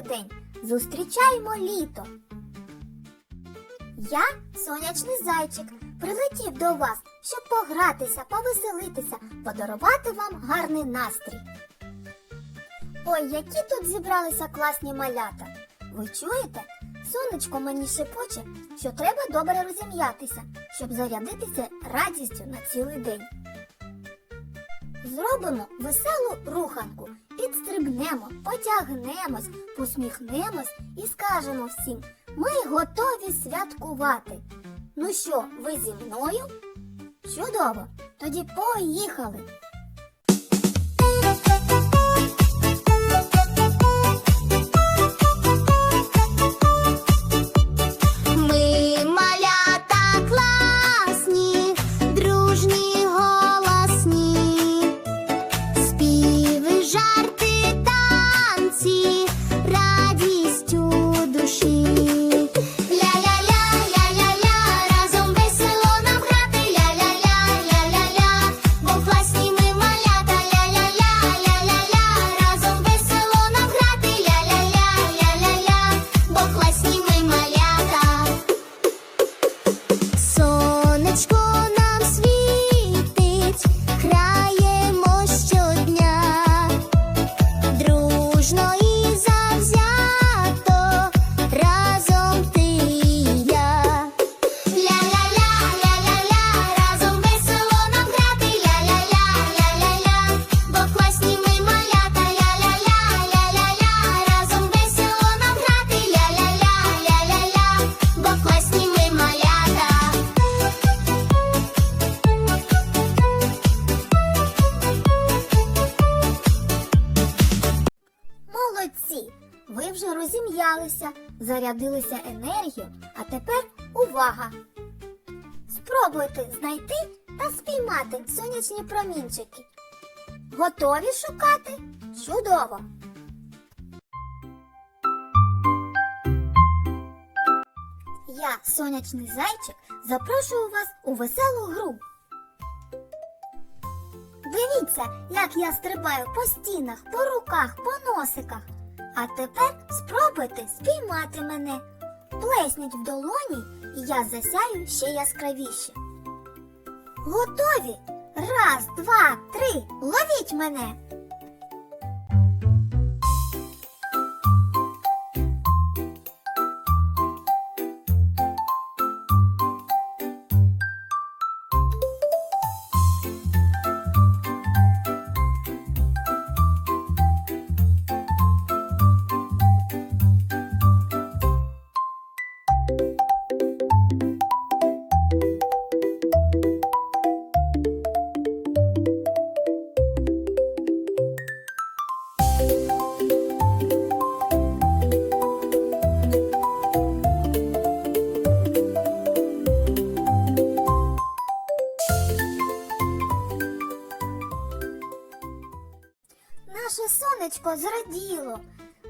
день. Зустрічаємо літо. Я, сонячний зайчик, прилетів до вас, щоб погратися, повеселитися, подарувати вам гарний настрій. Ой, які тут зібралися класні малята. Ви чуєте? Сонечко мені шепоче, що треба добре розім'ятися, щоб зарядитися радістю на цілий день. Зробимо веселу руханку, підстрибнемо, потягнемось, посміхнемось і скажемо всім, ми готові святкувати. Ну що, ви зі мною? Чудово! Тоді поїхали! Ви вже розім'ялися, зарядилися енергією, а тепер увага! Спробуйте знайти та спіймати сонячні промінчики. Готові шукати? Чудово! Я, сонячний зайчик, запрошую вас у веселу гру. Дивіться, як я стрибаю по стінах, по руках, по носиках. А тепер спробуйте спіймати мене. Плесніть в долоні, і я засяю ще яскравіше. Готові? Раз, два, три. Ловіть мене. Наше сонечко зраділо.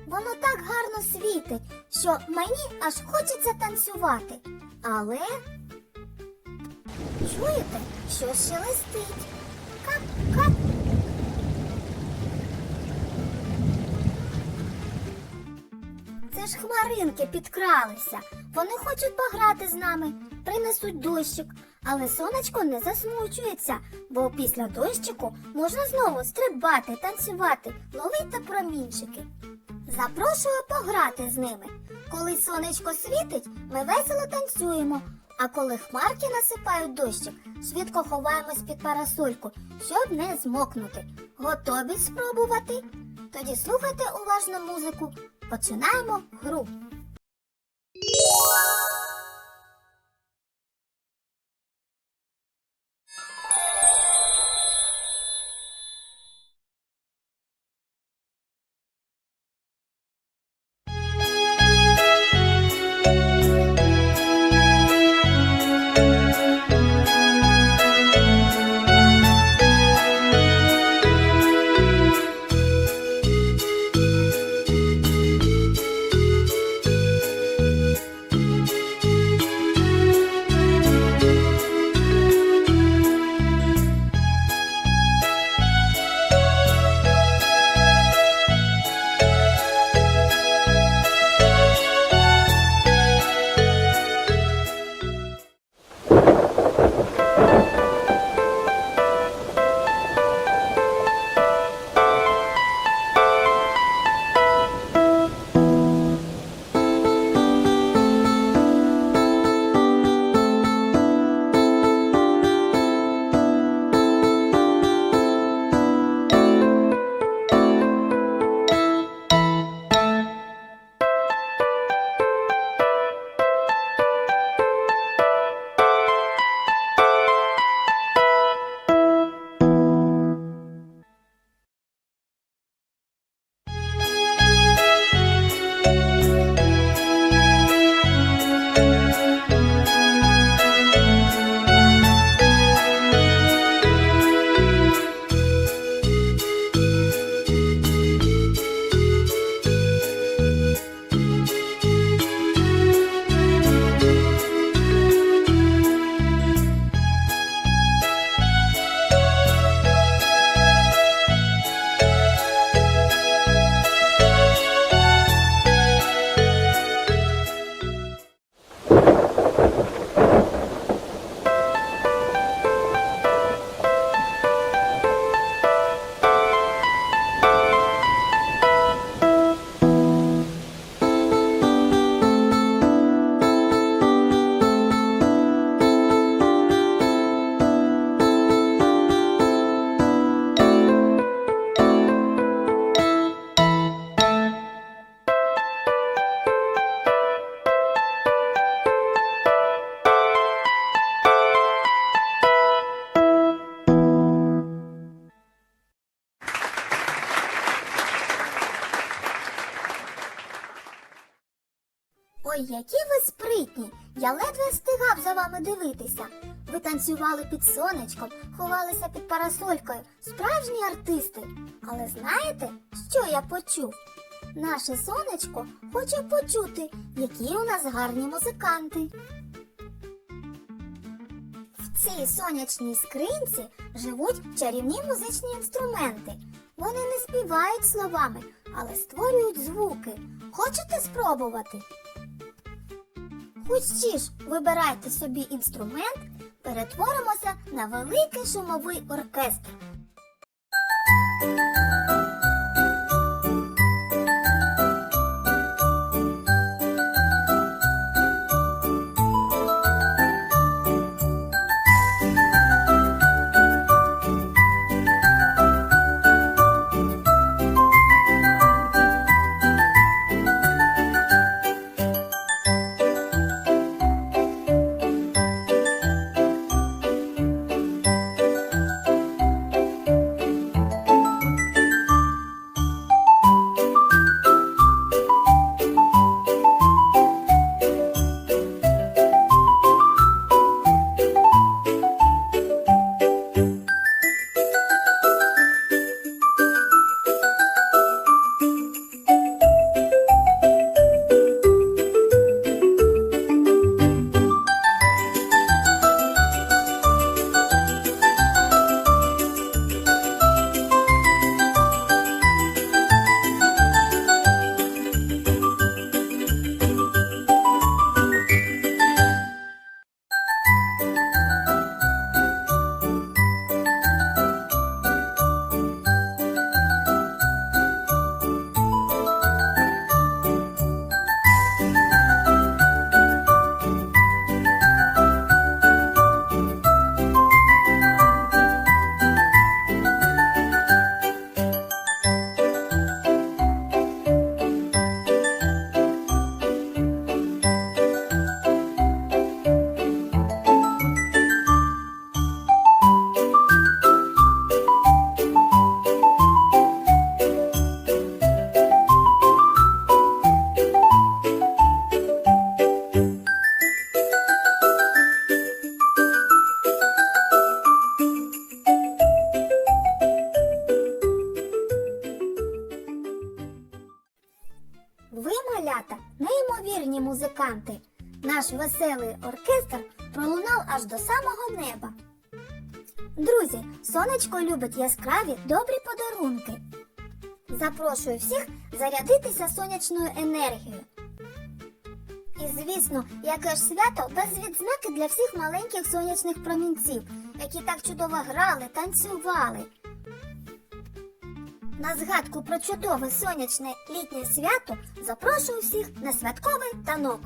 Воно так гарно світить, що мені аж хочеться танцювати. Але чуєте, що шелестить. Це ж хмаринки підкралися. Вони хочуть пограти з нами, принесуть дощик. Але сонечко не засмучується, бо після дощику можна знову стрибати, танцювати, ловити промінчики. Запрошую пограти з ними. Коли сонечко світить, ми весело танцюємо. А коли хмарки насипають дощик, швидко ховаємось під парасольку, щоб не змокнути. Готові спробувати? Тоді слухайте уважно музику. Починаємо гру. Які ви спритні! Я ледве встигав за вами дивитися. Ви танцювали під сонечком, ховалися під парасолькою, справжні артисти. Але знаєте, що я почув? Наше сонечко хоче почути, які у нас гарні музиканти. В цій сонячній скринці живуть чарівні музичні інструменти. Вони не співають словами, але створюють звуки. Хочете спробувати? Хочеш, вибирайте собі інструмент, перетворимося на великий шумовий оркестр. Музиканти. Наш веселий оркестр пролунав аж до самого неба. Друзі, сонечко любить яскраві добрі подарунки. Запрошую всіх зарядитися сонячною енергією. І, звісно, яке ж свято без відзнаки для всіх маленьких сонячних промінців, які так чудово грали, танцювали. На згадку про чудове сонячне літнє свято запрошую всіх на святковий танок.